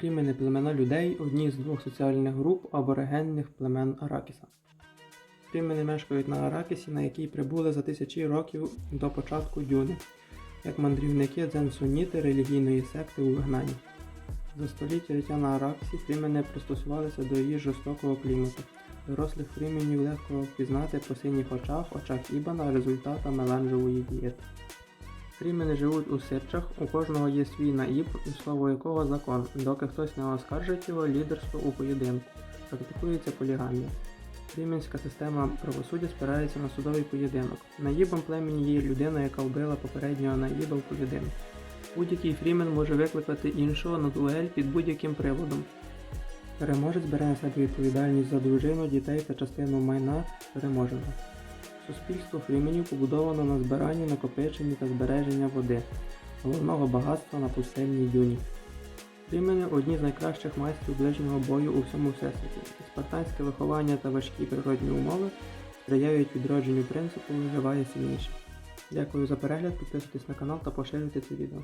Фрімени племена людей одні з двох соціальних груп аборигенних племен Аракіса. Фрімени мешкають на Аракісі, на який прибули за тисячі років до початку дюни, як мандрівники дзенсуніти релігійної секти у вигнанні. За століття життя на Араксі фрімени пристосувалися до її жорстокого клімату. Дорослих фріменів легко впізнати по синіх очах, очах Ібана результата меланжевої дієти. Фрімени живуть у сирчах, у кожного є свій наїб, і слово якого закон, доки хтось не оскаржить його лідерство у поєдинку. Практикується полігамія. Фріменська система правосуддя спирається на судовий поєдинок. Наїбом племені є людина, яка вбила попереднього наїба в поєдинку. Будь-який фрімен може викликати іншого на дуель під будь-яким приводом. Переможець бере на себе відповідальність за дружину, дітей та частину майна переможеного. Суспільство фріменів побудовано на збиранні, накопиченні та збереження води, головного багатства на пустельній дюні. Фрімени одні з найкращих майстрів ближнього бою у всьому всесвіті. Спартанське виховання та важкі природні умови сприяють відродженню принципу виживає сильніший. Дякую за перегляд, підписуйтесь на канал та поширюйте це відео.